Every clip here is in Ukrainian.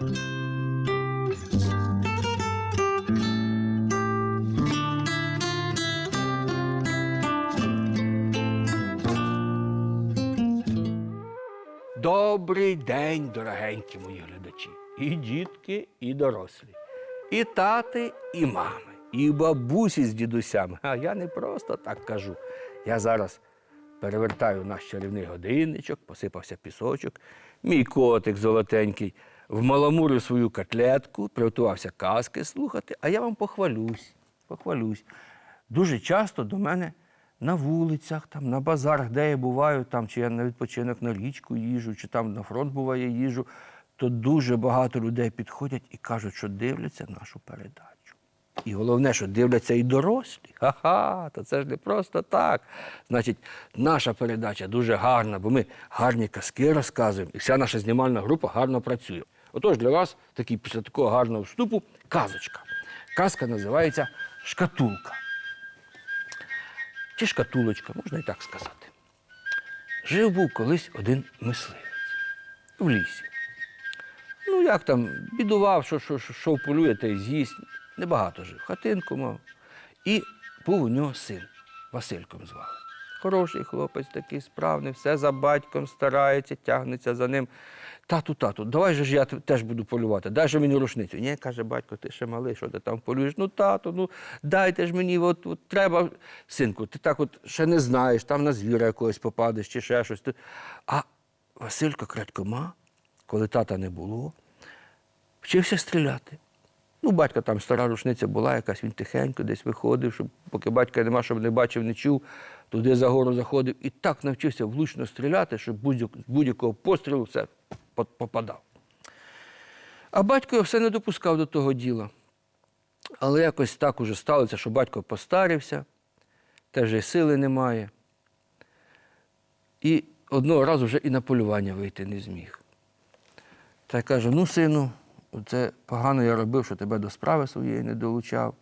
Добрий день, дорогенькі мої глядачі. І дітки, і дорослі, і тати, і мами, і бабусі з дідусями. А я не просто так кажу. Я зараз перевертаю наш чарівний годинничок, посипався пісочок, мій котик золотенький, вмаламурив свою котлетку, приготувався казки слухати, а я вам похвалюсь, похвалюсь. Дуже часто до мене на вулицях, там, на базарах, де я буваю, там, чи я на відпочинок на річку їжу, чи там на фронт буває їжу, то дуже багато людей підходять і кажуть, що дивляться нашу передачу. І головне, що дивляться і дорослі. Ха-ха, то це ж не просто так. Значить, наша передача дуже гарна, бо ми гарні казки розказуємо, і вся наша знімальна група гарно працює. Отож, для вас такий після такого гарного вступу казочка. Казка називається Шкатулка чи шкатулочка, можна і так сказати. Жив був колись один мисливець в лісі. Ну, як там, бідував, що, що, що, що полює, та й з'їсть. Небагато жив. Хатинку мав. І був у нього син, Васильком звали. Хороший хлопець такий справний, все за батьком старається, тягнеться за ним. Тату, тату, давай же ж я теж буду полювати, дай же мені рушницю. Ні, каже батько, ти ще малий, що ти там полюєш? Ну, тату, ну дайте ж мені, от, от треба, синку, ти так от ще не знаєш, там на звіра якогось попадеш чи ще щось. А Василько крадькома, коли тата не було, вчився стріляти. Ну, батька там стара рушниця була, якась він тихенько десь виходив, щоб поки батька нема, щоб не бачив, не чув, туди за гору заходив і так навчився влучно стріляти, щоб з будь-якого пострілу все попадав. А батько його все не допускав до того діла. Але якось так уже сталося, що батько постарився, теж й сили немає. І одного разу вже і на полювання вийти не зміг. Та й каже: ну, сину, це погано я робив, що тебе до справи своєї не долучав.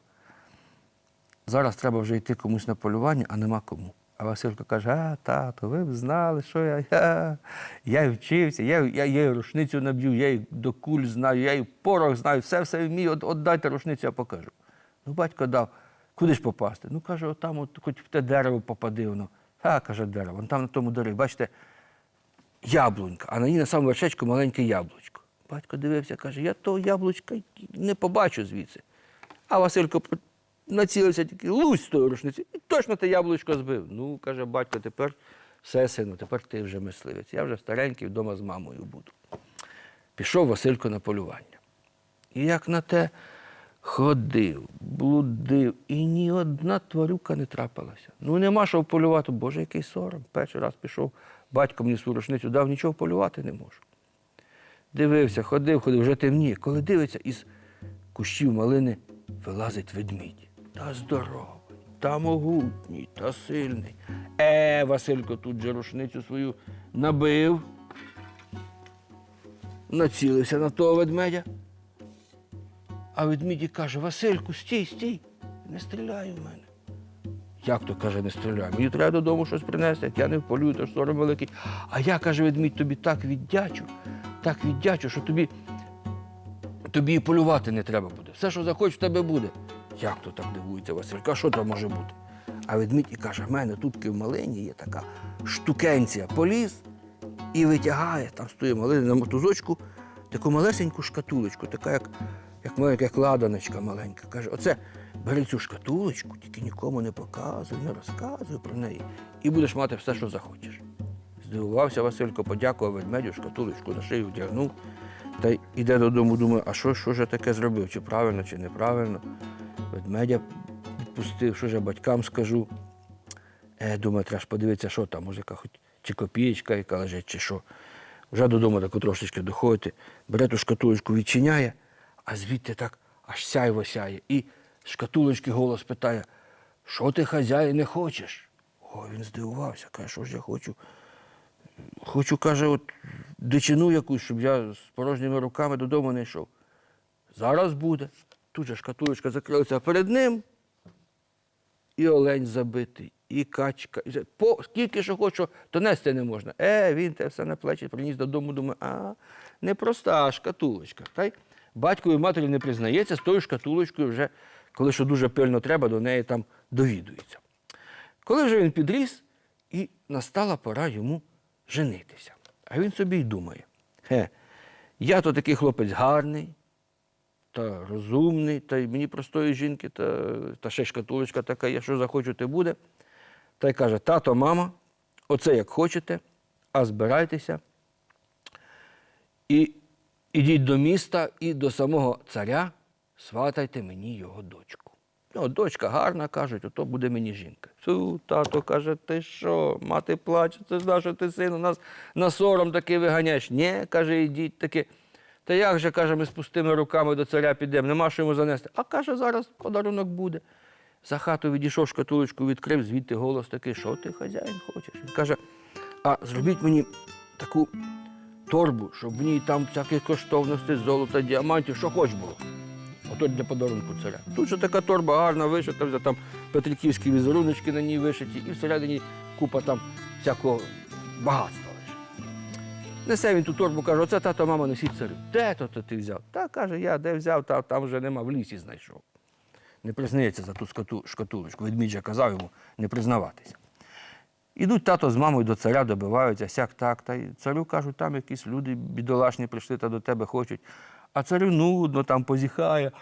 Зараз треба вже йти комусь на полювання, а нема кому. А Василько каже: а, тато, ви б знали, що я. Я, я вчився, я, я, я рушницю наб'ю, я і до куль знаю, я і порох знаю, все все вмію, от, от дайте рушницю, я покажу. Ну, батько дав, куди ж попасти? Ну, каже, отам от хоч в те дерево попади воно. А, каже, дерево, вон там на тому дереві, бачите, яблунька, а на ній на самому вершечку маленьке яблучко. Батько дивився, каже, я того яблучка не побачу звідси. А Василько націлився тільки лусь з тої рушниці і точно те яблучко збив. Ну, каже, батько, тепер все, сину, тепер ти вже мисливець. Я вже старенький вдома з мамою буду. Пішов Василько на полювання. І як на те ходив, блудив, і ні одна тварюка не трапилася. Ну нема що полювати. Боже, який сором. Перший раз пішов, батько мені свою рушницю дав, нічого полювати не можу. Дивився, ходив, ходив, вже темніє. Коли дивиться, із кущів малини вилазить ведмідь. Та здоровий, та могутній, та сильний. Е, Василько тут же рушницю свою набив, націлився на того ведмедя. А ведмідь каже: Васильку, стій, стій, не стріляй у мене. Як то каже, не стріляй? Мені треба додому щось принести, я не вполюю, то ж сором великий. А я, каже, ведмідь, тобі так віддячу, так віддячу, що тобі, тобі і полювати не треба буде. Все, що захочеш, в тебе буде. Як то так дивується Василька? Що там може бути? А ведмідь і каже, в мене тут в малині є така штукенція. Поліз і витягає, там стоїть малина на мотузочку, таку малесеньку шкатулочку, така як, як маленька як ладаночка маленька. Каже, оце бери цю шкатулочку, тільки нікому не показуй, не розказуй про неї, і будеш мати все, що захочеш. Здивувався Василько, подякував ведмедю, шкатулочку на шию вдягнув та й іде додому, думає, а що, що ж я таке зробив? Чи правильно, чи неправильно. Ведмедя відпустив, що ж я батькам скажу. Е, думаю, треба ж подивитися, що там, може, яка хоч чи копієчка, яка лежить, чи що. Вже додому так трошечки доходити, бере ту шкатулочку, відчиняє, а звідти так аж сяйво сяє. І з шкатулочки голос питає: що ти, хазяїн, не хочеш? О, він здивувався, каже, що ж я хочу. Хочу, каже, от дичину якусь, щоб я з порожніми руками додому не йшов. Зараз буде. Тут же шкатулочка закрилася перед ним. і олень забитий, і качка. І. По, скільки що хочу, то нести не можна. Е, він те все на плечі приніс додому, думає, а, непроста шкатулочка. Та й батько і матері не признається, з тою шкатулочкою вже, коли що дуже пильно треба, до неї там довідується. Коли вже він підріс, і настала пора йому женитися. А він собі й думає: Хе, я то такий хлопець гарний, та розумний, та й мені простої жінки, та, та ще шкатулочка така є, що захочу, те буде. Та й каже: тато, мама, оце як хочете, а збирайтеся і ідіть до міста і до самого царя сватайте мені його дочку. Ну, дочка гарна, кажуть, ото буде мені жінка. Фу, тато каже, ти що, мати плаче, це ж що ти сину, нас на сором таки виганяєш. Ні, каже, ідіть таки. Та як же, каже, ми з пустими руками до царя підемо, нема що йому занести. А каже, зараз подарунок буде. За хату відійшов шкатулочку, відкрив, звідти голос такий, що ти, хазяїн, хочеш? Він каже, а зробіть мені таку торбу, щоб в ній там всяких коштовностей, золота, діамантів, що хоч було. Ото для подарунку царя. Тут же така торба гарна вишита, вже там петриківські візеруночки на ній вишиті, і всередині купа там всякого багатства. Несе він ту торбу, каже, оце тато, мама, несіть царю. Де то ти взяв? Та каже, я де взяв, та там вже нема, в лісі знайшов. Не признається за ту скату- шкатулочку. Ведмідь казав йому не признаватися. Ідуть тато з мамою до царя, добиваються, сяк так. Та й царю кажуть, там якісь люди бідолашні прийшли та до тебе хочуть. А царю нудно, там позіхає,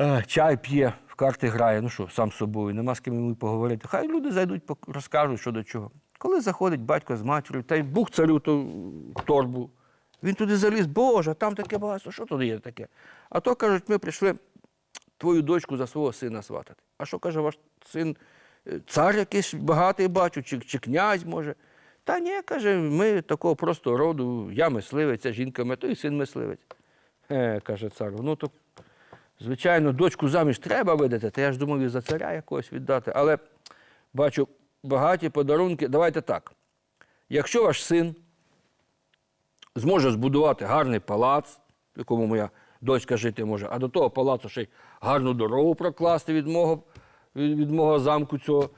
е, чай п'є, в карти грає. Ну що, сам з собою, нема з ким йому поговорити. Хай люди зайдуть, розкажуть, що до чого. Коли заходить батько з матір'ю, та й бух царю ту торбу. Він туди заліз, Боже, там таке багатство, що туди є таке? А то кажуть, ми прийшли твою дочку за свого сина сватати. А що каже ваш син? е, Цар якийсь багатий бачу, чи, чи князь може. Та ні, каже, ми такого просто роду, я мисливець, а жінка мето і син мисливець. Е, каже цар, ну то, звичайно, дочку заміж треба видати, та я ж думав і за царя якогось віддати. Але бачу, багаті подарунки. Давайте так. Якщо ваш син зможе збудувати гарний палац, в якому моя дочка жити може, а до того палацу ще й гарну дорогу прокласти від мого, від, мого замку цього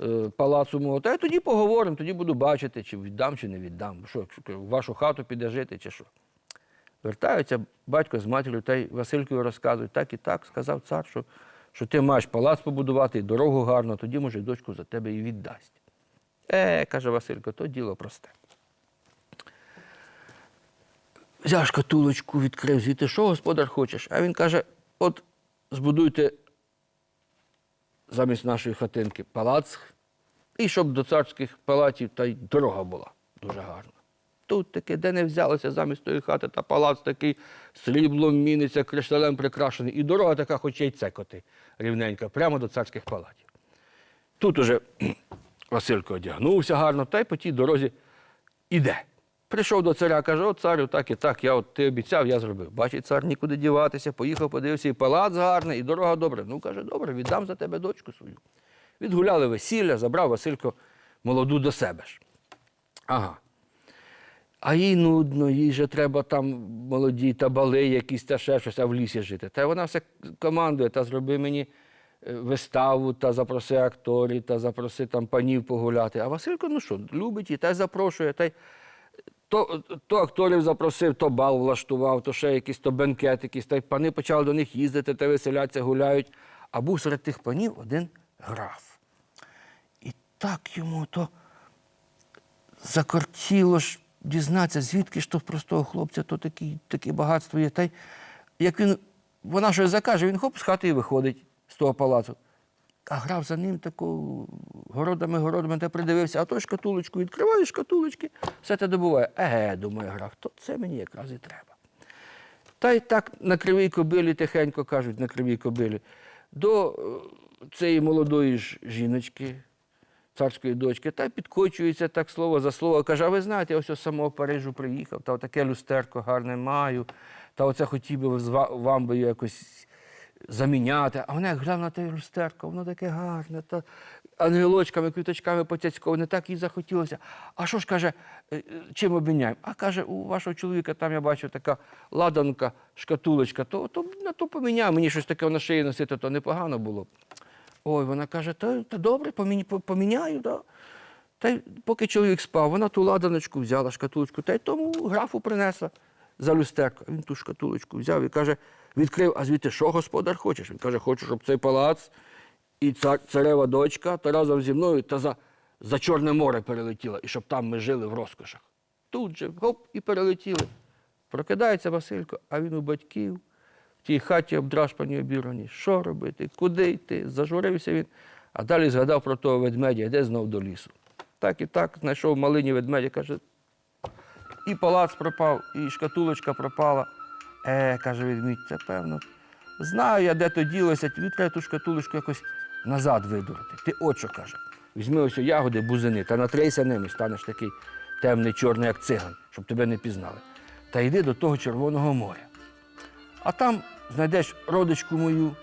е, палацу мого. Та й тоді поговоримо, тоді буду бачити, чи віддам, чи не віддам. Що, в вашу хату піде жити, чи що. Вертаються батько з матір'ю та й Василькові розказують, так і так, сказав цар, що, що ти маєш палац побудувати, дорогу гарно, тоді, може, дочку за тебе і віддасть. Е, каже Василько, то діло просте. Взяв шкатулочку, відкрив, звідти, що господар хочеш? А він каже: от збудуйте замість нашої хатинки палац, і щоб до царських палаців та й дорога була дуже гарна. Тут таке, де не взялося замість тої хати, та палац такий сріблом міниться, кришталем прикрашений, і дорога така, хоч й цекоти рівненька, прямо до царських палатів. Тут уже Василько одягнувся гарно, та й по тій дорозі іде. Прийшов до царя, каже: от царю, так і так, я от ти обіцяв, я зробив. Бачить, цар нікуди діватися, поїхав, подивився, і палац гарний, і дорога добра. Ну, каже, добре, віддам за тебе дочку свою. Відгуляли весілля, забрав Василько молоду до себе ж. Ага. А їй нудно, їй же треба там молоді табали, якісь та ще щось, а в лісі жити. Та вона все командує, та зроби мені е, виставу, та запроси акторів, та запроси там панів погуляти. А Василько, ну що, любить її, та й запрошує, та й то, то акторів запросив, то бал влаштував, то ще якийсь то бенкет якийсь, та й пани почали до них їздити та веселяться, гуляють. А був серед тих панів один граф. І так йому то закортіло ж дізнатися, звідки ж то в простого хлопця то такі, таке багатство є. Та й як він, вона щось закаже, він хоп з хати і виходить з того палацу. А грав за ним таку городами, городами та придивився, а той шкатулочку відкриває шкатулочки, все те добуває. Еге, думає граф, то це мені якраз і треба. Та й так на кривій кобилі, тихенько кажуть, на кривій кобилі, до е, цієї молодої ж жіночки, царської дочки, та підкочується так слово за слово. Каже, а ви знаєте, я ось з самого Парижу приїхав, та таке люстерко гарне маю, та оце хотів би вам би якось заміняти. А вона як глянув на те люстерко, воно таке гарне, та ангелочками, квіточками поцяцьковане, так їй захотілося. А що ж каже, е, чим обміняємо? А каже, у вашого чоловіка там я бачу така ладанка, шкатулочка, то, то на то поміняю. Мені щось таке на шиї носити, то непогано було. Б». Ой, вона каже, та, та добре, поміні, поміняю. Да. Та й поки чоловік спав, вона ту ладаночку взяла, шкатулочку, та й тому графу принесла за люстерку. Він ту шкатулочку взяв і каже, відкрив, а звідти що господар хочеш? Він каже, хочу, щоб цей палац і цар, царева дочка та разом зі мною та за, за Чорне море перелетіла, і щоб там ми жили в розкошах. Тут же гоп і перелетіли. Прокидається Василько, а він у батьків тій хаті обдрашпані обірвані. Що робити? Куди йти? Зажурився він, а далі згадав про того ведмедя, йде знов до лісу. Так і так знайшов малині ведмедя, каже, і палац пропав, і шкатулочка пропала. Е, каже ведмідь, це певно. Знаю я, де то ділося, тобі треба ту шкатулочку якось назад видурити. Ти от що каже. Візьми ось ягоди, бузини, та натрейся ними, станеш такий темний, чорний, як циган, щоб тебе не пізнали. Та йди до того Червоного моря. А там знайдеш родичку мою,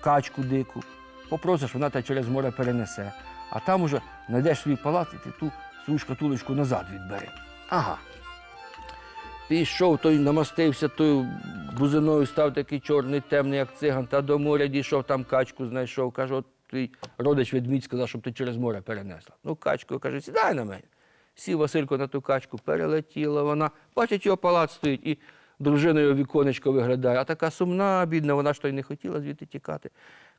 качку дику, попросиш, вона тебе через море перенесе. А там уже знайдеш свій палац і ти ту свою шкатулочку назад відбери. Ага. Пішов, той намастився тою бузиною, став такий чорний, темний, як циган, та до моря дійшов, там качку знайшов. Каже, от твій родич ведмідь сказав, щоб ти через море перенесла. Ну, качку каже, сідай на мене. Сів Василько на ту качку, перелетіла вона. Бачить, його палац стоїть і дружиною віконечко виглядає. А така сумна, бідна, вона ж то й не хотіла звідти тікати.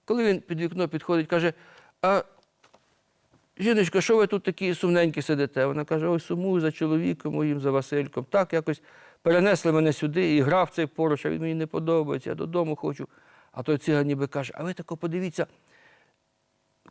Коли він під вікно підходить, каже, а Жіночко, що ви тут такі сумненькі сидите? Вона каже: ой, сумую за чоловіком моїм, за Васильком. Так якось перенесли мене сюди і грав цей поруч, а він мені не подобається, я додому хочу. А той циган ніби каже, а ви тако подивіться,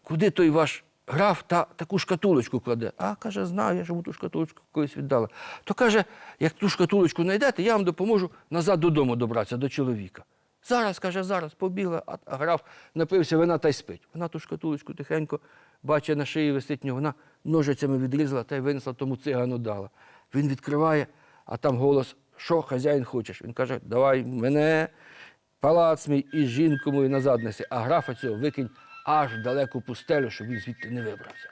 куди той ваш граф та таку шкатулочку кладе. А каже, знаю, я ж йому ту шкатулочку колись віддала. То каже, як ту шкатулочку знайдете, я вам допоможу назад додому добратися, до чоловіка. Зараз, каже, зараз побігла, а граф напився вина та й спить. Вона ту шкатулочку тихенько бачить на шиї висить нього, вона ножицями відрізала та й винесла тому цигану дала. Він відкриває, а там голос, що хазяїн хочеш? Він каже, давай мене, палац мій і жінку мою назад неси, а графа цього викинь аж в далеку пустелю, щоб він звідти не вибрався.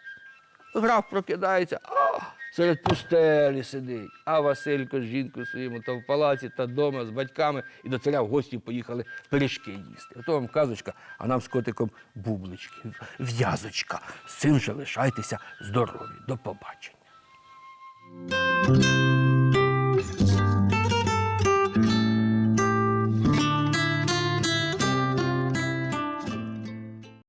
Граф прокидається, а серед пустелі сидить. А Василько з жінкою своїм та в палаці та вдома з батьками і до царя в гості поїхали пиріжки їсти. Ото вам казочка, а нам з котиком бублички, в'язочка. З цим же лишайтеся здорові. До побачення.